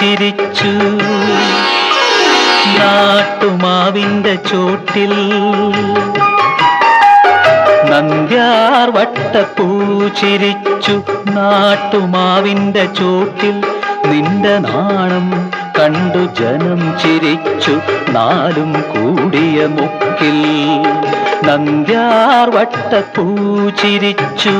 ചിരിച്ചു. നാട്ടുമാവിന്റെ ചോട്ടിൽ നന്ദ്യാർ വട്ടപ്പൂ ചിരിച്ചു. നാട്ടുമാവിന്റെ ചോട്ടിൽ നിന്റെ നാണം കണ്ടു ജനം ചിരിച്ചു. നാലും കൂടിയ മുക്കിൽ നന്ദ്യാർ വട്ടപ്പൂ ചിരിച്ചു.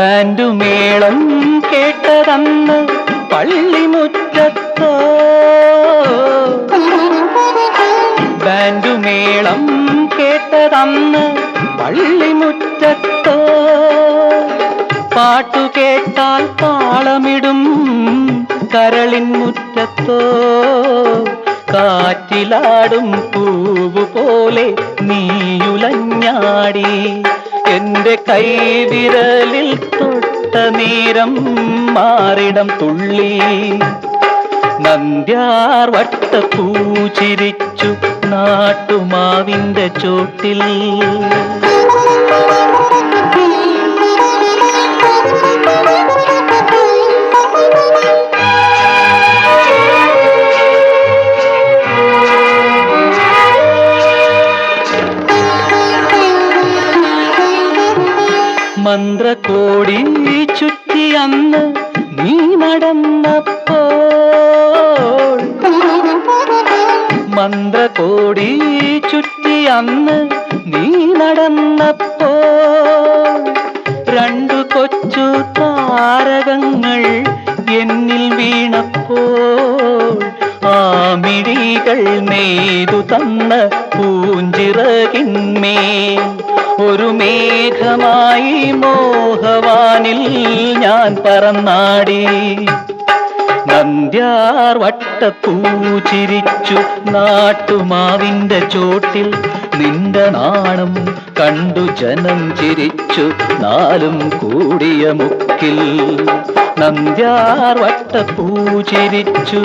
ബാൻഡുമേളം കേട്ടതന്ന് പള്ളിമുറ്റത്തോ ബാൻഡുമേളം കേട്ടതന്ന് പള്ളിമുറ്റത്തോ പാട്ടു കേട്ടാൽ താളമിടും കരളിൻ മുറ്റത്തോ? കാറ്റിലാടും പൂവ് പോലെ നീയുലഞ്ഞാടി. എന്റെ കൈവിരലിൽ തൊട്ട നീരം മാറിടം തുള്ളി. നന്ദ്യാർ വട്ട ചിരിച്ചു നാട്ടുമാവിന്റെ ചോട്ടിൽ. മന്ത്രകോടി ചുറ്റി അന്ന് നീ നടന്നപ്പോൾ. ചുറ്റി അന്ന് നീ നടന്നപ്പോൾ. രണ്ടു കൊച്ചു താരകങ്ങൾ എന്നിൽ വീണപ്പോൾ. ആ മിഴികൾ നെയ്തു തന്ന പൂഞ്ചിറകിന്മേൽ ഒരു മേഘമായി മോഹവാനിൽ ഞാൻ പറന്നാടി. നന്ദ്യാർ വട്ടപ്പൂ ചിരിച്ചു നാട്ടുമാവിന്റെ ചോട്ടിൽ നിന്റെ നാണം കണ്ടു ജനം ചിരിച്ചു നാലും കൂടിയ മുക്കിൽ. നന്ദ്യാർ വട്ടപ്പൂ ചിരിച്ചു